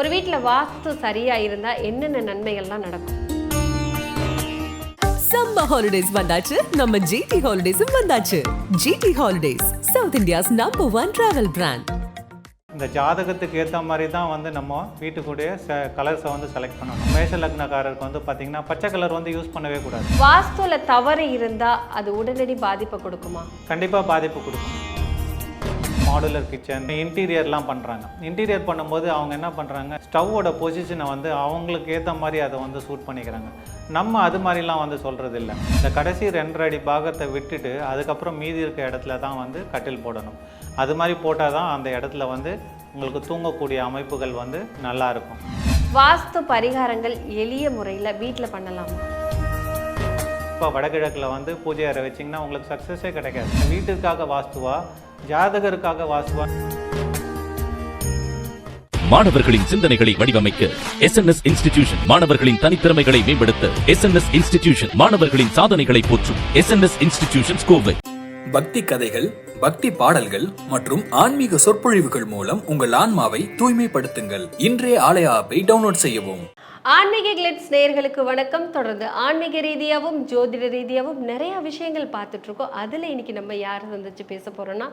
ஒரு வீட்டில் வாஸ்து சரியா இருந்தா என்னென்ன நன்மைகள்லாம் நடக்கும்? சம்மர் ஹாலிடேஸ் வந்தாச்சு. நம்ம ஜிடி ஹாலிடேஸும் வந்தாச்சு. GT holidays south India's number one travel brand இந்த ஜாதகத்துக்கு ஏற்ற மாதிரி தான் வந்து நம்ம வீட்டுக்குடைய ச கலர்ஸை வந்து செலக்ட் பண்ணணும். மேஷ லக்னக்காரருக்கு வந்து பார்த்திங்கன்னா பச்சை கலர் வந்து யூஸ் பண்ணவே கூடாது. வாஸ்துல தவறு இருந்தா அது உடனடி பாதிப்பை கொடுக்குமா? கண்டிப்பாக பாதிப்பு கொடுக்கும். மாடுலர் கிச்சன் இன்டீரியர்லாம் பண்ணுறாங்க இன்டீரியர் பண்ணும்போது அவங்க என்ன பண்ணுறாங்க ஸ்டவ்வோட பொசிஷனை வந்து அவங்களுக்கு ஏற்ற மாதிரி அதை வந்து சூட் பண்ணிக்கிறாங்க. நம்ம அது மாதிரிலாம் வந்து சொல்கிறது இல்லை இந்த கடைசி ரெண்டரை அடி பாகத்தை விட்டுட்டு அதுக்கப்புறம் மீதி இருக்க இடத்துல தான் வந்து கட்டில் போடணும். அது மாதிரி போட்டால் தான் அந்த இடத்துல வந்து உங்களுக்கு தூங்கக்கூடிய அமைப்புகள் வந்து நல்லா இருக்கும். வாஸ்து பரிகாரங்கள் எளிய முறையில் வீட்டில் பண்ணலாமா? இப்போ வடகிழக்கில் வந்து பூஜை அறை வச்சிங்கன்னா உங்களுக்கு சக்ஸஸே கிடைக்காது. வீட்டுக்காக வாஸ்துவா? ஜாதகருக்காக வாஸ்துவா மாணவர்களின் சிந்தனைகளை வடிவமைக்க எஸ் இன்ஸ்டிடியூஷன் மாணவர்களின் தனித்திறமைகளை மேம்படுத்த எஸ் இன்ஸ்டிடியூஷன் மாணவர்களின் சாதனைகளை போற்றும் எஸ் இன்ஸ்டிடியூஷன் கோவை பக்தி கதைகள் பக்தி பாடல்கள் மற்றும் ஆன்மீக சொற்பொழிவுகள் மூலம் உங்கள் ஆன்மாவை தூய்மைப்படுத்துங்கள். இன்றைய ஆலய ஆப்பை டவுன்லோட் செய்யவும். ஆன்மீக கிளிட்ஸ் நேயர்களுக்கு வணக்கம். தொடர்ந்து ஆன்மீக ரீதியாகவும் ஜோதிட ரீதியாகவும் நிறைய விஷயங்கள் பார்த்துட்டு இருக்கோம் அதில் இன்னைக்கு நம்ம யார் சந்திச்சு பேச போறோம்னா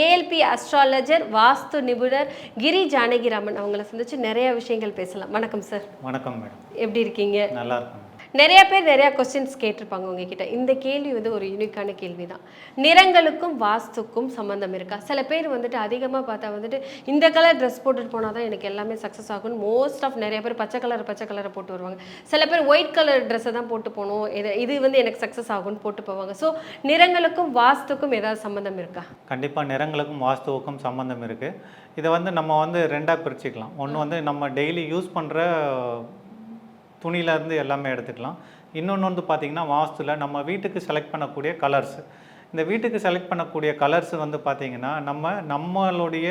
ஏஎல்பி அஸ்ட்ராலஜர் வாஸ்து நிபுணர் கிரி ஜானகிராமன். அவங்கள சந்திச்சு நிறைய விஷயங்கள் பேசலாம். வணக்கம் சார் வணக்கம் மேடம் எப்படி இருக்கீங்க? நல்லா இருக்கும். நிறைய பேர் நிறைய கொஸ்டின்ஸ் கேட்டிருப்பாங்க உங்ககிட்ட. இந்த கேள்வி வந்து ஒரு யூனிக்கான கேள்வி தான் நிறங்களுக்கும் வாஸ்துக்கும் சம்மந்தம் இருக்கா? சில பேர் வந்துட்டு அதிகமாக பார்த்தா வந்துட்டு இந்த கலர் ட்ரெஸ் போட்டுட்டு போனால் தான் எனக்கு எல்லாமே சக்ஸஸ் ஆகும் மோஸ்ட் ஆஃப் நிறைய பேர் பச்சை கலர் பச்சை கலரை போட்டு வருவாங்க. சில பேர் ஒயிட் கலர் ட்ரெஸ்ஸை தான் போட்டு போகணும். இது இது வந்து எனக்கு சக்ஸஸ் ஆகும்னு போட்டு போவாங்க. ஸோ நிறங்களுக்கும் வாஸ்துக்கும் ஏதாவது சம்மந்தம் இருக்கா? கண்டிப்பாக நிறங்களுக்கும் வாஸ்துவுக்கும் சம்மந்தம் இருக்குது இதை வந்து நம்ம வந்து ரெண்டாக பிரிச்சுக்கலாம். ஒன்று வந்து நம்ம டெய்லி யூஸ் பண்ணுற துணியிலேருந்து எல்லாமே எடுத்துக்கலாம். இன்னொன்று வந்து பார்த்திங்கன்னா வாஸ்துல நம்ம வீட்டுக்கு செலக்ட் பண்ணக்கூடிய கலர்ஸ் இந்த வீட்டுக்கு செலக்ட் பண்ணக்கூடிய கலர்ஸ் வந்து பார்த்திங்கன்னா நம்ம நம்மளுடைய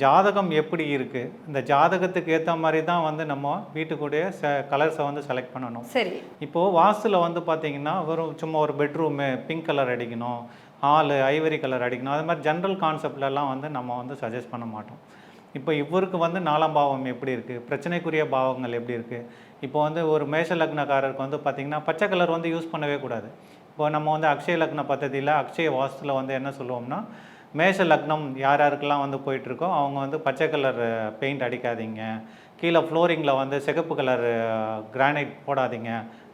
ஜாதகம் எப்படி இருக்குது இந்த ஜாதகத்துக்கு ஏற்ற மாதிரி தான் வந்து நம்ம வீட்டுக்குடைய ச கலர்ஸை வந்து செலக்ட் பண்ணணும். சரி. இப்போது வாஸ்துல வந்து பார்த்தீங்கன்னா வெறும் சும்மா ஒரு பெட்ரூமு பிங்க் கலர் அடிக்கணும். ஹாலு ஐவரி கலர் அடிக்கணும். அது மாதிரி ஜென்ரல் கான்செப்ட்லலாம் வந்து நம்ம வந்து சஜஸ்ட் பண்ண மாட்டோம். இப்போ இவருக்கு வந்து நாலாம் பாவம் எப்படி இருக்குது பிரச்சனைக்குரிய பாவங்கள் எப்படி இருக்குது இப்போ வந்து ஒரு மேஷ லக்னக்காரருக்கு வந்து பார்த்திங்கன்னா பச்சை கலர் வந்து யூஸ் பண்ணவே கூடாது. இப்போ நம்ம வந்து அக்ஷய லக்ன பத்ததியில் அக்ஷய வாஸ்துல வந்து என்ன சொல்லுவோம்னா மேஷ லக்னம் யார் யாருக்கெல்லாம் வந்து போயிட்டுருக்கோ அவங்க வந்து பச்சை கலர் பெயிண்ட் அடிக்காதீங்க. கீழே ஃப்ளோரிங்கில் வந்து சிகப்பு கலர் கிரானைட் போடாதீங்க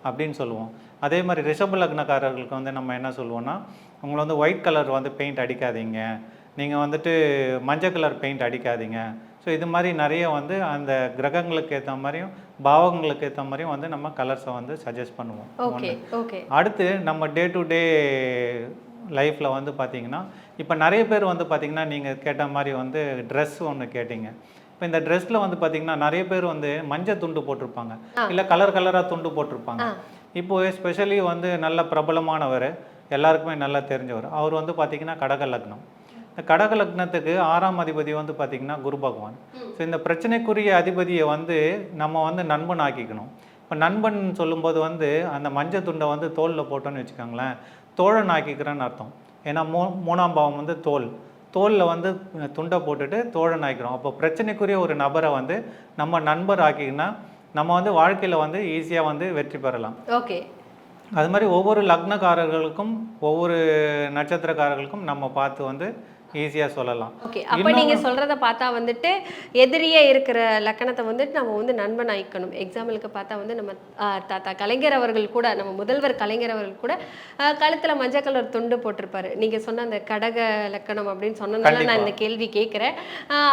அப்படின்னு சொல்லுவோம். அதே மாதிரி ரிஷப லக்னக்காரர்களுக்கு வந்து நம்ம என்ன சொல்லுவோம்னா உங்களை வந்து ஒயிட் கலர் வந்து பெயிண்ட் அடிக்காதீங்க. நீங்கள் வந்துட்டு மஞ்சள் கலர் பெயிண்ட் அடிக்காதீங்க. ஸோ இது மாதிரி நிறைய வந்து அந்த கிரகங்களுக்கு ஏற்ற மாதிரியும் பாவங்களுக்கு ஏற்ற மாதிரியும் வந்து நம்ம கலர்ஸை வந்து சஜஸ்ட் பண்ணுவோம். ஓகே ஓகே அடுத்து நம்ம டே டு டே லைஃப்பில் வந்து பார்த்தீங்கன்னா இப்போ நிறைய பேர் வந்து பார்த்தீங்கன்னா நீங்கள் கேட்ட மாதிரி வந்து ட்ரெஸ் ஒன்று கேட்டிங்க. இப்போ இந்த ட்ரெஸ்ஸில் வந்து பார்த்தீங்கன்னா நிறைய பேர் வந்து மஞ்சள் துண்டு போட்டிருப்பாங்க. இல்லை கலர் கலராக துண்டு போட்டிருப்பாங்க. இப்போ ஸ்பெஷலி வந்து நல்ல பிரபலமானவர் எல்லாருக்குமே நல்லா தெரிஞ்சவர் அவர் வந்து பார்த்தீங்கன்னா கடக லக்னம். இந்த கடக லக்னத்துக்கு ஆறாம் அதிபதி வந்து பார்த்தீங்கன்னா குரு பகவான். ஸோ இந்த பிரச்சனைக்குரிய அதிபதியை வந்து நம்ம வந்து நண்பன் ஆக்கிக்கணும். இப்போ நண்பன் சொல்லும்போது வந்து அந்த மஞ்சள் துண்டை வந்து தோலில் போட்டோன்னு வச்சுக்கோங்களேன். தோழன் ஆக்கிக்கிறேன்னு அர்த்தம். ஏன்னா மூ மூணாம் பாவம் வந்து தோல். தோலில் வந்து துண்டை போட்டுட்டு தோழன் ஆக்கிக்கிறோம். அப்போ பிரச்சனைக்குரிய ஒரு நபரை வந்து நம்ம நண்பர் ஆக்கிக்கினா நம்ம வந்து வாழ்க்கையில் வந்து ஈஸியாக வந்து வெற்றி பெறலாம். ஓகே. அது மாதிரி ஒவ்வொரு லக்னக்காரர்களுக்கும் ஒவ்வொரு நட்சத்திரக்காரர்களுக்கும் நம்ம பார்த்து வந்து ஈஸியாக சொல்லலாம். ஓகே அப்போ நீங்க சொல்றத பார்த்தா வந்துட்டு எதிரியே இருக்கிற லக்கணத்தை வந்துட்டு நம்ம வந்து நண்பன் ஆயிக்கணும். எக்ஸாம்பிளுக்கு பார்த்தா வந்து நம்ம தாத்தா கலைஞர் அவர்கள் கூட நம்ம முதல்வர் கலைஞர் அவர்கள் கூட கழுத்துல மஞ்சள் கலர் துண்டு போட்டிருப்பாரு. நீங்க சொன்ன அந்த கடக லக்கணம் அப்படின்னு சொன்னதுனால நான் இந்த கேள்வி கேட்கிறேன்.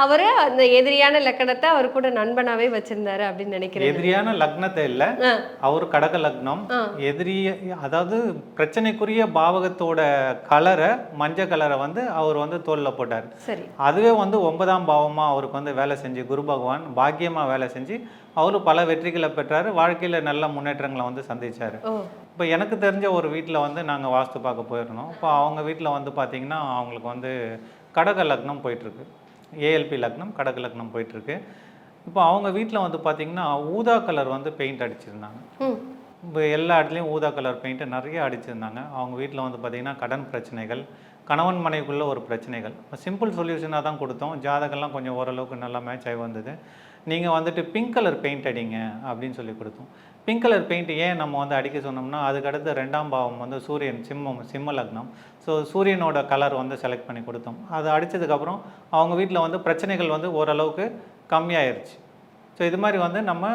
அவரு அந்த எதிரியான லக்கணத்தை அவர் கூட நண்பனாவே வச்சிருந்தாரு அப்படின்னு நினைக்கிறேன். எதிரியான லக்னத்தை இல்லை. அவர் கடக லக்னம். எதிரிய அதாவது பிரச்சனைக்குரிய பாவகத்தோட கலரை மஞ்சள் கலரை வந்து அவர் வந்து தோலில் போட்டார். சரி. அதுவே வந்து ஒன்பதாம் பாவமாக அவருக்கு வந்து வேலை செஞ்சு குரு பகவான் பாக்கியமாக வேலை செஞ்சு அவரும் பல வெற்றிகளை பெற்றார். வாழ்க்கையில் நல்ல முன்னேற்றங்களை வந்து சந்திச்சார். ஓ. இப்போ எனக்கு தெரிஞ்ச ஒரு வீட்டில் வந்து நாங்கள் வாஸ்து பார்க்க போயிருந்தோம். இப்போ அவங்க வீட்டில் வந்து பார்த்திங்கன்னா அவங்களுக்கு வந்து கடக லக்னம் போயிட்டுருக்கு. ஏஎல்பி லக்னம் கடக லக்னம் போயிட்டுருக்கு. இப்போ அவங்க வீட்டில் வந்து பார்த்திங்கன்னா ஊதா கலர் வந்து பெயிண்ட் அடிச்சிருந்தாங்க. எல்லா இடத்துலையும் ஊதா கலர் பெயிண்ட்டு நிறைய அடிச்சிருந்தாங்க. அவங்க வீட்டில் வந்து பார்த்திங்கன்னா கடன் பிரச்சனைகள் கணவன் மனைவிக்குள்ள ஒரு பிரச்சனைகள். சிம்பிள் சொல்யூஷனாக தான் கொடுத்தோம். ஜாதகம்லாம் கொஞ்சம் ஓரளவுக்கு நல்லா மேட்ச் ஆகி வந்தது. நீங்கள் வந்துட்டு பிங்க் கலர் பெயிண்ட் அடிங்க அப்படின்னு சொல்லி கொடுத்தோம். பிங்க் கலர் பெயிண்ட் ஏன் நம்ம வந்து அடிக்க சொன்னோம்னா அதுக்கடுத்து ரெண்டாம் பாவம் வந்து சூரியன் சிம்மம் சிம்ம லக்னம். ஸோ சூரியனோட கலர் வந்து செலக்ட் பண்ணி கொடுத்தோம். அது அடித்ததுக்கப்புறம் அவங்க வீட்டில் வந்து பிரச்சனைகள் வந்து ஓரளவுக்கு கம்மியாயிருச்சு. ஸோ இது மாதிரி வந்து நம்ம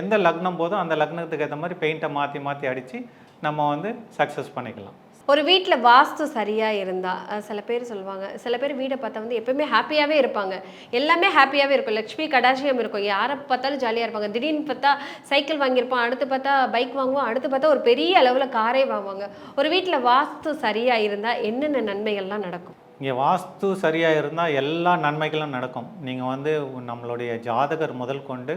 எந்த லக்னம் போதோ அந்த லக்னத்துக்கு ஏற்ற மாதிரி பெயிண்ட்டை மாற்றி மாற்றி அடித்து நம்ம வந்து சக்ஸஸ் பண்ணிக்கலாம். ஒரு வீட்டில் வாஸ்து சரியாக இருந்தால் சில பேர் சொல்லுவாங்க சில பேர் வீடை பார்த்தா வந்து எப்போயுமே ஹாப்பியாகவே இருப்பாங்க. எல்லாமே ஹாப்பியாகவே இருக்கும். லக்ஷ்மி கடாசியம் இருக்கும். யாரை பார்த்தாலும் ஜாலியாக இருப்பாங்க. திடீர்னு பார்த்தா சைக்கிள் வாங்கியிருப்பான் அடுத்து பார்த்தா பைக் வாங்குவோம். அடுத்து பார்த்தா ஒரு பெரிய அளவில் காரே வாங்குவாங்க. ஒரு வீட்டில் வாஸ்து சரியாக இருந்தால் என்னென்ன நன்மைகள்லாம் நடக்கும்? இங்கே வாஸ்து சரியாக இருந்தால் எல்லா நன்மைகளும் நடக்கும். நீங்கள் வந்து நம்மளுடைய ஜாதகர் முதல் கொண்டு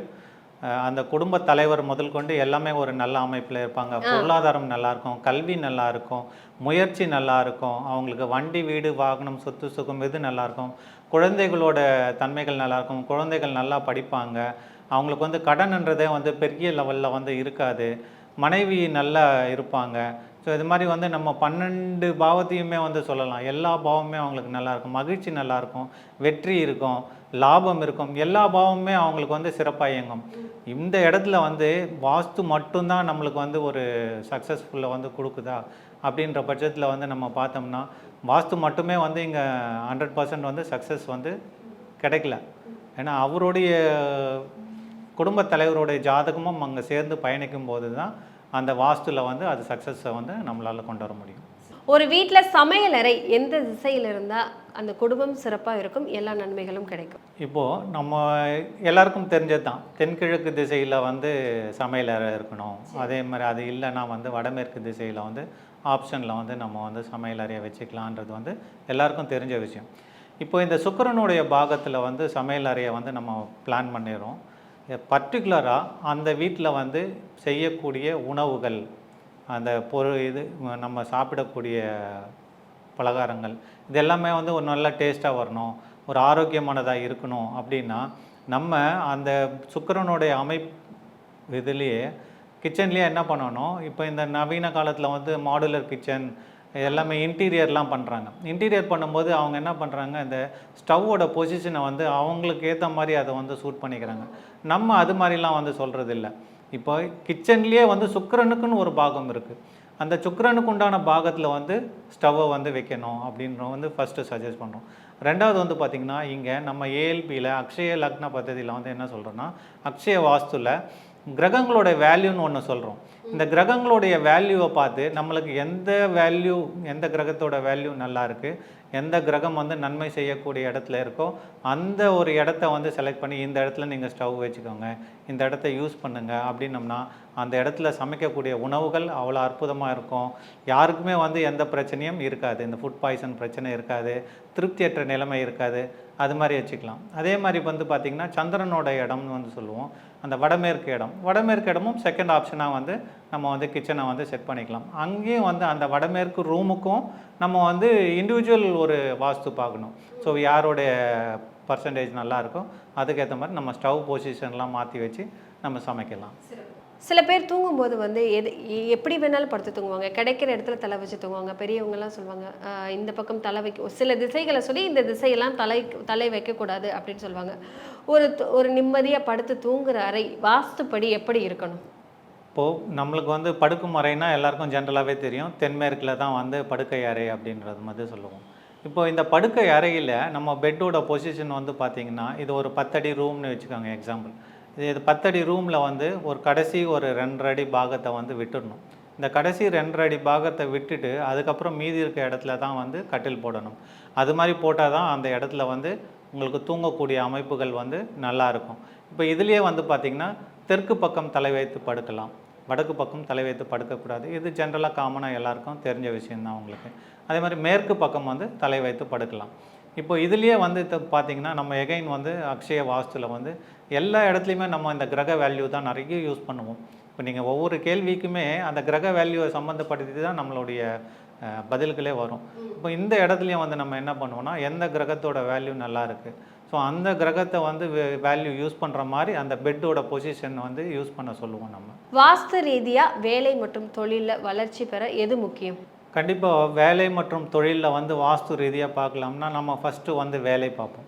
அந்த குடும்ப தலைவர் முதல் கொண்டு எல்லாமே ஒரு நல்ல அமைப்பில் இருப்பாங்க. பொருளாதாரம் நல்லா இருக்கும் கல்வி நல்லா இருக்கும் முயற்சி நல்லா இருக்கும் அவங்களுக்கு வண்டி வீடு வாகனம் சொத்து சுகம் இது நல்லா இருக்கும் குழந்தைகளோட தன்மைகள் நல்லா இருக்கும் குழந்தைகள் நல்லா படிப்பாங்க அவங்களுக்கு வந்து கடன்ன்றதே வந்து பெரிய லெவலில் வந்து இருக்காது. மனைவி நல்லா இருப்பாங்க ஸோ இது மாதிரி வந்து நம்ம பன்னெண்டு பாவத்தையுமே வந்து சொல்லலாம். எல்லா பாவமுமே அவங்களுக்கு நல்லாயிருக்கும். மகிழ்ச்சி நல்லாயிருக்கும். வெற்றி இருக்கும். லாபம் இருக்கும். எல்லா பாவமுமே அவங்களுக்கு வந்து சிறப்பாக இயங்கும். இந்த இடத்துல வந்து வாஸ்து மட்டும்தான் நம்மளுக்கு வந்து ஒரு சக்ஸஸ்ஃபுல்லை வந்து கொடுக்குதா? அப்படின்ற பட்சத்தில் வந்து நம்ம பார்த்தோம்னா வாஸ்து மட்டுமே வந்து இங்கே ஹண்ட்ரட் பர்சன்ட் வந்து சக்ஸஸ் வந்து கிடைக்கல. ஏன்னா அவருடைய குடும்பத் தலைவருடைய ஜாதகமும் அங்கே சேர்ந்து பயணிக்கும் போது தான் அந்த வாஸ்துல வந்து அது சக்ஸஸை வந்து நம்மளால் கொண்டு வர முடியும். ஒரு வீட்டில் சமையலறை எந்த திசையில் இருந்தால் அந்த குடும்பம் சிறப்பாக இருக்கும்? எல்லா நன்மைகளும் கிடைக்கும். இப்போது நம்ம எல்லாருக்கும் தெரிஞ்சது தான் தென்கிழக்கு திசையில் வந்து சமையலறை இருக்கணும். அதே மாதிரி அது இல்லைன்னா வந்து வடமேற்கு திசையில் வந்து ஆப்ஷனில் வந்து நம்ம வந்து சமையலறையை வச்சுக்கலான்றது வந்து எல்லாருக்கும் தெரிஞ்ச விஷயம். இப்போ இந்த சுக்கிரனுடைய பாகத்தில் வந்து சமையலறையை வந்து நம்ம பிளான் பண்ணிடுறோம். பர்டிகுலராக அந்த வீட்டில் வந்து செய்யக்கூடிய உணவுகள் அந்த பொருள் இது நம்ம சாப்பிடக்கூடிய பலகாரங்கள் இது எல்லாமே வந்து ஒரு நல்ல டேஸ்ட்டாக வரணும் ஒரு ஆரோக்கியமானதாக இருக்கணும் அப்படின்னா நம்ம அந்த சுக்கரனுடைய அமைப் இதுலேயே கிச்சன்லேயே என்ன பண்ணணும்? இப்போ இந்த நவீன காலத்தில் வந்து மாடுலர் கிச்சன் எல்லாமே இன்டீரியர்லாம் பண்ணுறாங்க இன்டீரியர் பண்ணும்போது அவங்க என்ன பண்ணுறாங்க இந்த ஸ்டவ்வோட பொசிஷனை வந்து அவங்களுக்கு ஏற்ற மாதிரி அதை வந்து சூட் பண்ணிக்கிறாங்க. நம்ம அது மாதிரிலாம் வந்து சொல்கிறதில்ல இப்போ கிச்சன்லேயே வந்து சுக்கரனுக்குன்னு ஒரு பாகம் இருக்குது அந்த சுக்கரனுக்கு உண்டான பாகத்தில் வந்து ஸ்டவ்வை வந்து வைக்கணும் அப்படின்ற வந்து ஃபஸ்ட்டு சஜஸ்ட் பண்ணுறோம் ரெண்டாவது வந்து பார்த்திங்கன்னா இங்கே நம்ம ஏஎல்பியில் அக்ஷய லக்ன பദ്ധதியில் வந்து என்ன சொல்கிறோன்னா அக்ஷய வாஸ்துவில் கிரகங்களோட வேல்யூன்னு ஒன்று சொல்கிறோம் இந்த கிரகங்களுடைய வேல்யூவை பார்த்து நம்மளுக்கு எந்த வேல்யூ எந்த கிரகத்தோட வேல்யூ நல்லா இருக்குது எந்த கிரகம் வந்து நன்மை செய்யக்கூடிய இடத்துல இருக்கோ அந்த ஒரு இடத்த வந்து செலக்ட் பண்ணி இந்த இடத்துல நீங்கள் ஸ்டவ் வச்சுக்கோங்க இந்த இடத்த யூஸ் பண்ணுங்கள் அப்படின்னம்னா அந்த இடத்துல சமைக்கக்கூடிய உணவுகள் அவ்வளோ அற்புதமாக இருக்கும். யாருக்குமே வந்து எந்த பிரச்சனையும் இருக்காது. இந்த ஃபுட் பாய்சன் பிரச்சனை இருக்காது. திருப்தியற்ற நிலைமை இருக்காது. அது மாதிரி வச்சுக்கலாம். அதே மாதிரி வந்து பார்த்திங்கன்னா சந்திரனோட இடம்னு வந்து சொல்லுவோம். அந்த வடமேற்கு இடம். வடமேற்கு இடமும் செகண்ட் ஆப்ஷனாக வந்து நம்ம வந்து கிச்சனை வந்து செட் பண்ணிக்கலாம். அங்கேயும் வந்து அந்த வடமேற்கு ரூமுக்கும் நம்ம வந்து இண்டிவிஜுவல் ஒரு வாஸ்து பார்க்கணும். ஸோ யாருடைய பர்சன்டேஜ் நல்லாயிருக்கும் அதுக்கேற்ற மாதிரி நம்ம ஸ்டவ் பொசிஷன்லாம் மாற்றி வச்சு நம்ம சமைக்கலாம். சில பேர் தூங்கும்போது வந்து எது எப்படி வேணாலும் படுத்து தூங்குவாங்க. கிடைக்கிற இடத்துல தலை வச்சு தூங்குவாங்க. பெரியவங்கலாம் சொல்லுவாங்க இந்த பக்கம் தலை வைக்க சில திசைகளை சொல்லி இந்த திசையெல்லாம் தலை தலை வைக்கக்கூடாது அப்படின்னு சொல்லுவாங்க. ஒரு ஒரு நிம்மதியாக படுத்து தூங்குற அறை வாஸ்துப்படி எப்படி இருக்கணும்? இப்போது நம்மளுக்கு வந்து படுக்கும் அறைனா எல்லாருக்கும் ஜென்ரலாகவே தெரியும். தென்மேற்கில் தான் வந்து படுக்கை அறை அப்படின்றது மாதிரி சொல்லுவோம். இப்போ இந்த படுக்கை அறையில் நம்ம பெட்டோட பொசிஷன் வந்து பார்த்திங்கன்னா இது ஒரு பத்தடி ரூம்னு வச்சுக்கோங்க எக்ஸாம்பிள் இது இது பத்தடி ரூமில் வந்து ஒரு கடைசி ஒரு ரெண்டரை அடி பாகத்தை வந்து விட்டுடணும். இந்த கடைசி ரெண்டரை பாகத்தை விட்டுட்டு அதுக்கப்புறம் மீதி இருக்க இடத்துல தான் வந்து கட்டில் போடணும். அது மாதிரி போட்டால் தான் அந்த இடத்துல வந்து உங்களுக்கு தூங்கக்கூடிய அமைப்புகள் வந்து நல்லா இருக்கும். இப்போ இதுலேயே வந்து பார்த்திங்கன்னா தெற்கு பக்கம் தலை வைத்து படுக்கலாம். வடக்கு பக்கம் தலை வைத்து படுக்கக்கூடாது. இது ஜென்ரலாக காமனாக எல்லாருக்கும் தெரிஞ்ச விஷயந்தான் உங்களுக்கு. அதே மாதிரி மேற்கு பக்கம் வந்து தலை வைத்து படுக்கலாம். இப்போ இதுலேயே வந்து இது பார்த்திங்கன்னா நம்ம எகைன் வந்து அக்ஷய வாஸ்துவில் வந்து எல்லா இடத்துலையுமே நம்ம இந்த கிரக வேல்யூ தான் நிறைய யூஸ் பண்ணுவோம். இப்போ நீங்கள் ஒவ்வொரு கேள்விக்குமே அந்த கிரக வேல்யூவை சம்மந்தப்படுத்தி தான் நம்மளுடைய பதில்களே வரும். இப்போ இந்த இடத்துலையும் வந்து நம்ம என்ன பண்ணுவோம்னா எந்த கிரகத்தோட வேல்யூ நல்லா இருக்குது ஸோ அந்த கிரகத்தை வந்து வேல்யூ யூஸ் பண்ணுற மாதிரி அந்த பெட்டோட பொசிஷன் வந்து யூஸ் பண்ண சொல்லுவோம் நம்ம. வாஸ்து ரீதியாக வேலை மற்றும் தொழிலில் வளர்ச்சி பெற எது முக்கியம்? கண்டிப்பாக வேலை மற்றும் தொழிலில் வந்து வாஸ்து ரீதியாக பார்க்கலாம்னா நம்ம ஃபஸ்ட்டு வந்து வேலை பார்ப்போம்.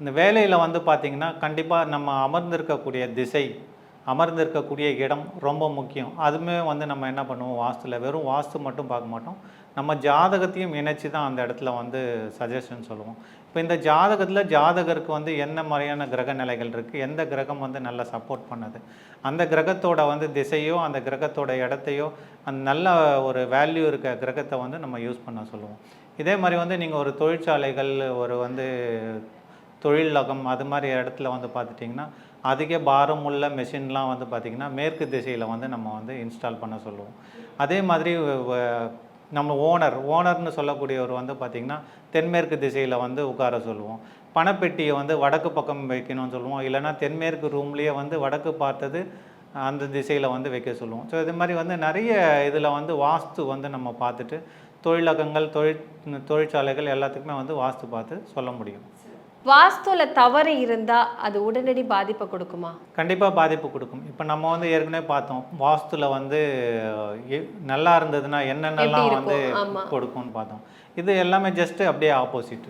இந்த வேலையில் வந்து பார்த்திங்கன்னா கண்டிப்பாக நம்ம அமர்ந்திருக்கக்கூடிய திசை அமர்ந்திருக்கக்கூடிய இடம் ரொம்ப முக்கியம். அதுவுமே வந்து நம்ம என்ன பண்ணுவோம் வாஸ்துல வெறும் வாஸ்து மட்டும் பார்க்க மாட்டோம். நம்ம ஜாதகத்தையும் இணைச்சி தான் அந்த இடத்துல வந்து சஜஷன் சொல்லுவோம். இப்போ இந்த ஜாதகத்தில் ஜாதகருக்கு வந்து என்ன மாதிரியான கிரக நிலைகள் இருக்குது எந்த கிரகம் வந்து நல்லா சப்போர்ட் பண்ணுது அந்த கிரகத்தோட வந்து திசையோ அந்த கிரகத்தோட இடத்தையோ அந்த நல்ல ஒரு வேல்யூ இருக்க கிரகத்தை வந்து நம்ம யூஸ் பண்ண சொல்லுவோம். இதே மாதிரி வந்து நீங்கள் ஒரு தொழிற்சாலைகள் ஒரு வந்து தொழிலகம் அது மாதிரி இடத்துல வந்து பார்த்துட்டிங்கன்னா அதிக பாரம் உள்ள மெஷின்லாம் வந்து பார்த்திங்கன்னா மேற்கு திசையில் வந்து நம்ம வந்து இன்ஸ்டால் பண்ண சொல்லுவோம். அதே மாதிரி நம்ம ஓனர் ஓனர்னு சொல்லக்கூடியவர் வந்து பார்த்திங்கன்னா தென்மேற்கு திசையில் வந்து உட்கார சொல்லுவோம். பணப்பெட்டியை வந்து வடக்கு பக்கம் வைக்கணும்னு சொல்லுவோம். இல்லைன்னா தென்மேற்கு ரூம்லேயே வந்து வடக்கு பார்த்தது அந்த திசையில் வந்து வைக்க சொல்லுவோம். ஸோ இது மாதிரி வந்து நிறைய இதில் வந்து வாஸ்து வந்து நம்ம பார்த்துட்டு தொழிலகங்கள் தொழில் தொழிற்சாலைகள் எல்லாத்துக்குமே வந்து வாஸ்து பார்த்து சொல்ல முடியும். வாஸ்துல தவறு இருந்தா அது உடனடி பாதிப்பை கொடுக்குமா? கண்டிப்பாக பாதிப்பு கொடுக்கும். இப்போ நம்ம வந்து ஏற்கனவே பார்த்தோம். வாஸ்துல வந்து நல்லா இருந்ததுன்னா என்னென்னலாம் வந்து. கொடுக்கும்னு பார்த்தோம். இது எல்லாமே ஜஸ்ட் அப்படியே ஆப்போசிட்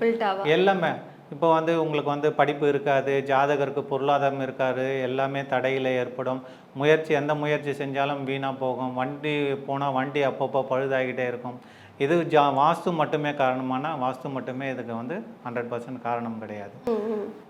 எல்லாமே. இப்போ வந்து உங்களுக்கு வந்து படிப்பு இருக்காது ஜாதகருக்கு பொருளாதாரம் இருக்காது எல்லாமே தடையில் ஏற்படும். முயற்சி எந்த முயற்சி செஞ்சாலும் வீணாக போகும். வண்டி போனால் வண்டி அப்பப்போ பழுதாகிட்டே இருக்கும். இது ஜா வாஸ்து மட்டுமே காரணமானா வாஸ்து மட்டுமே இதுக்கு வந்து ஹண்ட்ரட் பர்சன்ட் காரணம் கிடையாது.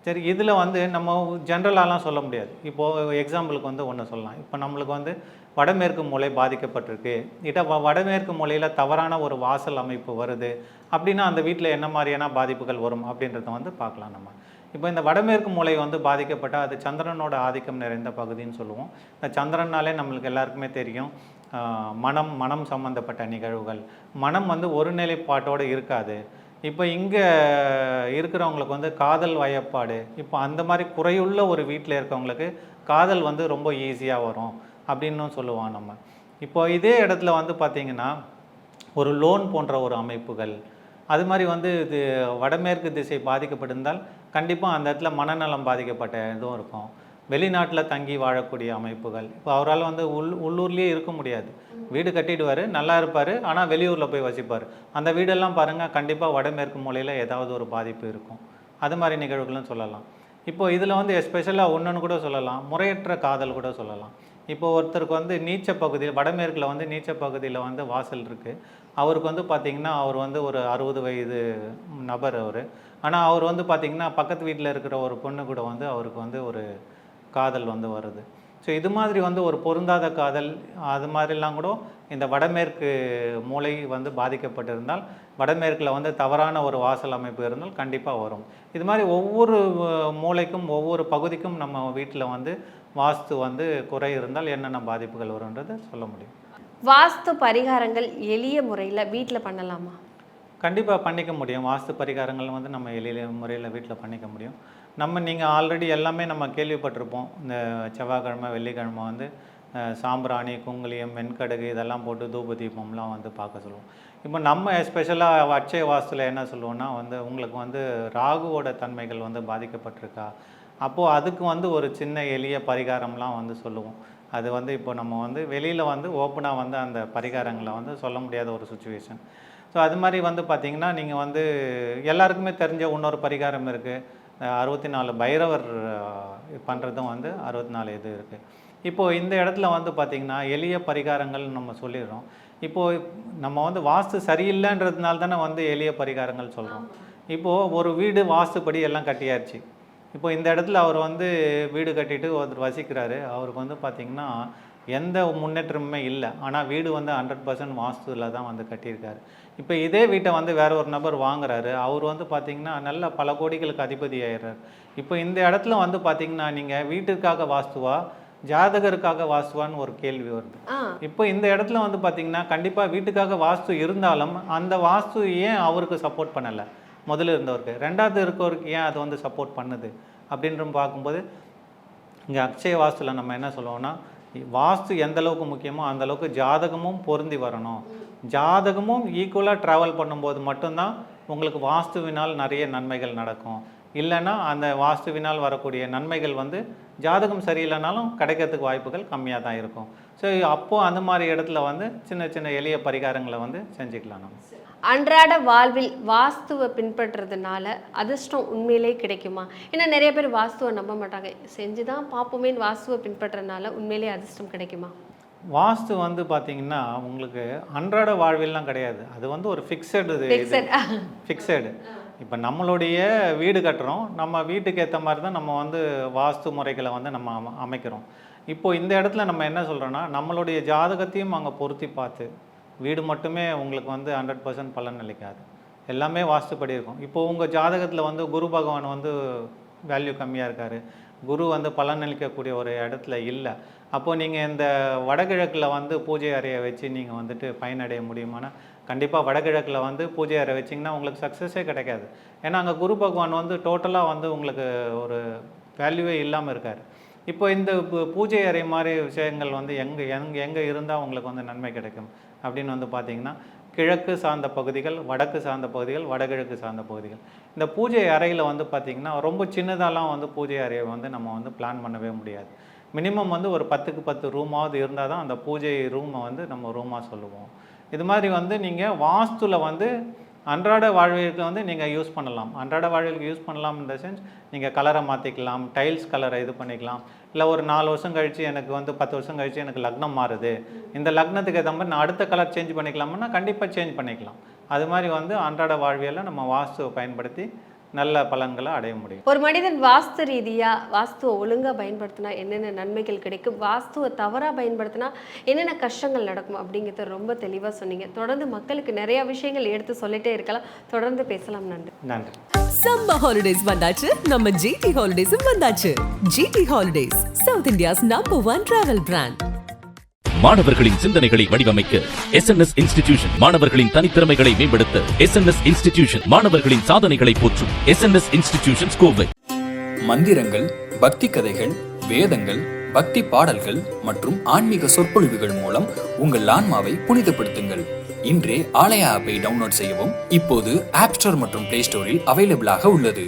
சரி இதில் வந்து நம்ம ஜென்ரலாலாம் சொல்ல முடியாது. இப்போது எக்ஸாம்பிளுக்கு வந்து ஒன்று சொல்லலாம். இப்போ நம்மளுக்கு வந்து வடமேற்கு மூலை பாதிக்கப்பட்டிருக்கு. இட வ- வடமேற்கு மூலையில் தவறான ஒரு வாசல் அமைப்பு வருது. அப்படின்னா அந்த வீட்டில் என்ன மாதிரியான பாதிப்புகள் வரும் அப்படின்றத வந்து பார்க்கலாம் நம்ம. இப்போ இந்த வடமேற்கு மூலை வந்து பாதிக்கப்பட்டால் அது சந்திரனோட ஆதிக்கம் நிறைந்த பகுதின்னு சொல்லுவோம். இந்த சந்திரனாலே நம்மளுக்கு எல்லாருக்குமே தெரியும். மனம் மனம் சம்பந்தப்பட்ட நிகழ்வுகள். மனம் வந்து ஒரு நிலைப்பாட்டோடு இருக்காது. இப்போ இங்கே இருக்கிறவங்களுக்கு வந்து காதல் வயப்பாடு. இப்போ அந்த மாதிரி குறையுள்ள ஒரு வீட்டில் இருக்கவங்களுக்கு காதல் வந்து ரொம்ப ஈஸியாக வரும் அப்படின்னும் சொல்லுவோம் நம்ம. இப்போ இதே இடத்துல வந்து பார்த்திங்கன்னா ஒரு லோன் போன்ற ஒரு அமைப்புகள். அது மாதிரி வந்து இது வடமேற்கு திசை பாதிக்கப்பட்டிருந்தால் கண்டிப்பாக அந்த இடத்துல மனநலம் பாதிக்கப்பட்ட இதுவும் இருக்கும். வெளிநாட்டில் தங்கி வாழக்கூடிய அமைப்புகள். இப்போ அவரால் வந்து உள் உள்ளூர்லேயே இருக்க முடியாது. வீடு கட்டிடுவார் நல்லா இருப்பார் ஆனால் வெளியூரில் போய் வசிப்பார். அந்த வீடெல்லாம் பாருங்கள் கண்டிப்பாக வடமேற்கு மூலையில் ஏதாவது ஒரு பாதிப்பு இருக்கும். அது மாதிரி நிகழ்வுகளும் சொல்லலாம். இப்போ இதில் வந்து எஸ்பெஷலாக ஒன்றுன்னு கூட சொல்லலாம். முறையற்ற காதல் கூட சொல்லலாம். இப்போ ஒருத்தருக்கு வந்து நீச்ச பகுதியில் வடமேற்கில் வந்து நீச்ச பகுதியில் வந்து வாசல் இருக்குது அவருக்கு வந்து பார்த்திங்கன்னா அவர் வந்து ஒரு அறுபது வயது நபர் அவர். ஆனால் அவர் வந்து பார்த்திங்கன்னா பக்கத்து வீட்டில் இருக்கிற ஒரு பொண்ணு கூட வந்து அவருக்கு வந்து ஒரு காதல் வந்து வருது. ஸோ இது மாதிரி வந்து ஒரு பொருந்தாத காதல் அது மாதிரிலாம் கூட இந்த வடமேற்கு மூளை வந்து பாதிக்கப்பட்டிருந்தால் வடமேற்கில் வந்து தவறான ஒரு வாசல் அமைப்பு இருந்தால் கண்டிப்பாக வரும். இது மாதிரி ஒவ்வொரு அஹ், மூலைக்கும் ஒவ்வொரு பகுதிக்கும் நம்ம வீட்டில் வந்து வாஸ்து வந்து குறை இருந்தால் என்னென்ன பாதிப்புகள் வரும்ன்றதை சொல்ல முடியும். வாஸ்து பரிகாரங்கள் எளிய முறையில வீட்ல பண்ணலாமா? கண்டிப்பாக பண்ணிக்க முடியும். வாஸ்து பரிகாரங்கள் வந்து நம்ம எளிய முறையில் வீட்டில் பண்ணிக்க முடியும். நம்ம நீங்கள் ஆல்ரெடி எல்லாமே நம்ம கேள்விப்பட்டிருப்போம். இந்த செவ்வாய்க்கிழமை வெள்ளிக்கிழமை வந்து சாம்பிராணி குங்குளியம் மென்கடுகு இதெல்லாம் போட்டு தூப தீபம்லாம் வந்து பார்க்க சொல்லுவோம். இப்போ நம்ம எஸ்பெஷலாக அச்சய வாசத்தில் என்ன சொல்லுவோம்னா வந்து உங்களுக்கு வந்து ராகுவோட தன்மைகள் வந்து பாதிக்கப்பட்டிருக்கா? அப்போது அதுக்கு வந்து ஒரு சின்ன எளிய பரிகாரம்லாம் வந்து சொல்லுவோம். அது வந்து இப்போ நம்ம வந்து வெளியில் வந்து ஓப்பனாக வந்து அந்த பரிகாரங்களை வந்து சொல்ல முடியாத ஒரு சுச்சுவேஷன் ஸோ அது மாதிரி வந்து பார்த்திங்கன்னா நீங்கள் வந்து எல்லாருக்குமே தெரிஞ்ச இன்னொரு பரிகாரம் இருக்குது அறுபத்தி நாலு பைரவர் பண்ணுறதும் வந்து அறுபத்தி நாலு இது இருக்குது இப்போது இந்த இடத்துல வந்து பார்த்திங்கன்னா எளிய பரிகாரங்கள் நம்ம சொல்லிடுறோம். இப்போது நம்ம வந்து வாஸ்து சரியில்லைன்றதுனால தானே வந்து எளிய பரிகாரங்கள் சொல்கிறோம் இப்போது ஒரு வீடு வாஸ்துப்படி எல்லாம் கட்டியாச்சு. இப்போ இந்த இடத்துல அவர் வந்து வீடு கட்டிட்டு ஒருத்தர் வசிக்கிறாரு. அவருக்கு வந்து பார்த்திங்கன்னா எந்த முன்னேற்றமுமே இல்லை. ஆனால் வீடு வந்து ஹண்ட்ரட் பர்சன்ட் வாஸ்துவில் தான் வந்து கட்டியிருக்காரு. இப்போ இதே வீட்டை வந்து வேற ஒரு நபர் வாங்குறாரு. அவர் வந்து பார்த்திங்கன்னா நல்ல பல கோடிகளுக்கு அதிபதி ஆயிடுறாரு. இப்போ இந்த இடத்துல வந்து பார்த்திங்கன்னா நீங்கள் வீட்டுக்காக வாஸ்துவா ஜாதகருக்காக வாஸ்துவான்னு ஒரு கேள்வி வருது. இப்போ இந்த இடத்துல வந்து பார்த்தீங்கன்னா கண்டிப்பாக வீட்டுக்காக வாஸ்து இருந்தாலும் அந்த வாஸ்து ஏன் அவருக்கு சப்போர்ட் பண்ணலை? முதல்ல இருந்தவருக்கு. ரெண்டாவது இருக்கவருக்கு ஏன் அது வந்து சப்போர்ட் பண்ணுது? அப்படின்ற பார்க்கும்போது இங்கே அக்ஷய வாஸ்துல நம்ம என்ன சொல்லுவோம்னா வாஸ்து எந்த அளவுக்கு முக்கியமோ அந்தளவுக்கு ஜாதகமும் பொருந்தி வரணும். ஜாதகமும் ஈக்குவலாக ட்ராவல் பண்ணும்போது மட்டும்தான் உங்களுக்கு வாஸ்துவினால் நிறைய நன்மைகள் நடக்கும். இல்லைன்னா அந்த வாஸ்துவினால் வரக்கூடிய நன்மைகள் வந்து ஜாதகம் சரியில்லைனாலும் கிடைக்கிறதுக்கு வாய்ப்புகள் கம்மியாக தான் இருக்கும். ஸோ அப்போது அந்த மாதிரி இடத்துல வந்து சின்ன சின்ன எளிய பரிகாரங்களை வந்து செஞ்சுக்கலாம் நம்ம. அன்றாட வாழ்வில் வாஸ்துவை பின்பற்றுறதுனால அதிர்ஷ்டம் உண்மையிலே கிடைக்குமா? ஏன்னா நிறைய பேர் வாஸ்துவை நம்ப மாட்டாங்க. செஞ்சு தான் பார்ப்போமே வாஸ்துவை பின்பற்றதுனால உண்மையிலே அதிர்ஷ்டம் கிடைக்குமா? வாஸ்து வந்து பார்த்தீங்கன்னா உங்களுக்கு அன்றாட வாழ்வில்லாம் கிடையாது. அது வந்து ஒரு ஃபிக்ஸடு Fixed. ஃபிக்ஸடு இப்போ நம்மளுடைய வீடு கட்டுறோம். நம்ம வீட்டுக்கு ஏற்ற மாதிரி தான் நம்ம வந்து வாஸ்து முறைகளை வந்து நம்ம அம- அமைக்கிறோம். இப்போ இந்த இடத்துல நம்ம என்ன சொல்கிறோன்னா நம்மளுடைய ஜாதகத்தையும் அங்கே பொருத்தி பார்த்து வீடு மட்டுமே உங்களுக்கு வந்து ஹண்ட்ரட் பர்சன்ட் பலன் அளிக்காது. எல்லாமே வாஸ்துப்படி இருக்கும். இப்போ உங்கள் ஜாதகத்தில் வந்து குரு பகவான் வந்து வேல்யூ கம்மியாக இருக்கார். குரு வந்து பலன் அளிக்கக்கூடிய ஒரு இடத்துல இல்லை. அப்போது நீங்கள் இந்த வடகிழக்கில் வந்து பூஜை அறையை வச்சு நீங்கள் வந்துட்டு பயனடைய முடியுமானா கண்டிப்பாக வடகிழக்கில் வந்து பூஜை அறை வச்சிங்கன்னா உங்களுக்கு சக்ஸஸே கிடைக்காது. ஏன்னா அங்கே குரு பகவான் வந்து டோட்டலாக வந்து உங்களுக்கு ஒரு வேல்யூவே இல்லாமல் இருக்கார். இப்போ இந்த பூ- பூஜை அறை மாதிரி விஷயங்கள் வந்து எங்கே எங்கே எங்கே இருந்தால் உங்களுக்கு வந்து நன்மை கிடைக்கும்? அப்படின்னு வந்து பார்த்தீங்கன்னா கிழக்கு சார்ந்த பகுதிகள் வடக்கு சார்ந்த பகுதிகள் வடகிழக்கு சார்ந்த பகுதிகள். இந்த பூஜை அறையில் வந்து பார்த்திங்கன்னா ரொம்ப சின்னதாலாம் வந்து பூஜை அறையை வந்து நம்ம வந்து பிளான் பண்ணவே முடியாது. மினிமம் வந்து ஒரு பத்துக்கு பத்து ரூமாவது இருந்தால் தான் அந்த பூஜை ரூமை வந்து நம்ம ரூமாக சொல்லுவோம். இது மாதிரி வந்து நீங்கள் வாஸ்துவில் வந்து அன்றாட வாழ்விற்கு வந்து நீங்கள் யூஸ் பண்ணலாம். அன்றாட வாழ்விற்கு யூஸ் பண்ணலாம் இந்த சென்ஸ் நீங்கள் கலரை மாற்றிக்கலாம் டைல்ஸ் கலரை இது பண்ணிக்கலாம். இல்லை ஒரு நாலு வருஷம் கழித்து எனக்கு வந்து பத்து வருஷம் கழித்து எனக்கு லக்னம் மாறுது. இந்த லக்னத்துக்கு ஏற்ற மாதிரி நான் அடுத்த கலர் சேஞ்ச் பண்ணிக்கலாம்னா கண்டிப்பாக சேஞ்ச் பண்ணிக்கலாம். அது மாதிரி வந்து அன்றாட வாழ்வியலில் நம்ம வாஸ்துவை பயன்படுத்தி நல்ல பலன்களை அடைய முடியும். ஒரு மனிதன் வாஸ்து ரீதியா வாஸ்துவை ஒழுங்கா பயன்படுத்தினா என்னென்ன நன்மைகள் கிடைக்கும்? வாஸ்துவை தவறா பயன்படுத்தினா என்னென்ன கஷ்டங்கள் நடக்கும் அப்படிங்கிறத ரொம்ப தெளிவா சொன்னீங்க. தொடர்ந்து மக்களுக்கு நிறைய விஷயங்கள் எடுத்து சொல்லிட்டே இருக்கலாம். தொடர்ந்து பேசலாம். நன்றி. நன்றி. சம்மர் ஹாலிடேஸ் வந்தாச்சு. நம்ம ஜிடி ஹாலிடேஸும் வந்தாச்சு. GT holidays south India's number one travel brand மாணவர்களின் சிந்தனைகளை வடிவமைக்க எஸ் இன்ஸ்டிடியூஷன் மாணவர்களின் தனித்திறமைகளை மேம்படுத்த எஸ் இன்ஸ்டிடியூஷன் மாணவர்களின் சாதனைகளை போற்றும் எஸ் இன்ஸ்டிடியூஷன் கோவை மந்திரங்கள் பக்தி கதைகள் வேதங்கள் பக்தி பாடல்கள் மற்றும் ஆன்மீக சொற்பொழிவுகள் மூலம் உங்கள் ஆன்மாவை புனிதப்படுத்துங்கள். இன்றே ஆலயா ஆப்பை டவுன்லோட் செய்யவும். இப்போது ஆப் ஸ்டோர் மற்றும் பிளே ஸ்டோரில் அவைலபிளாக உள்ளது.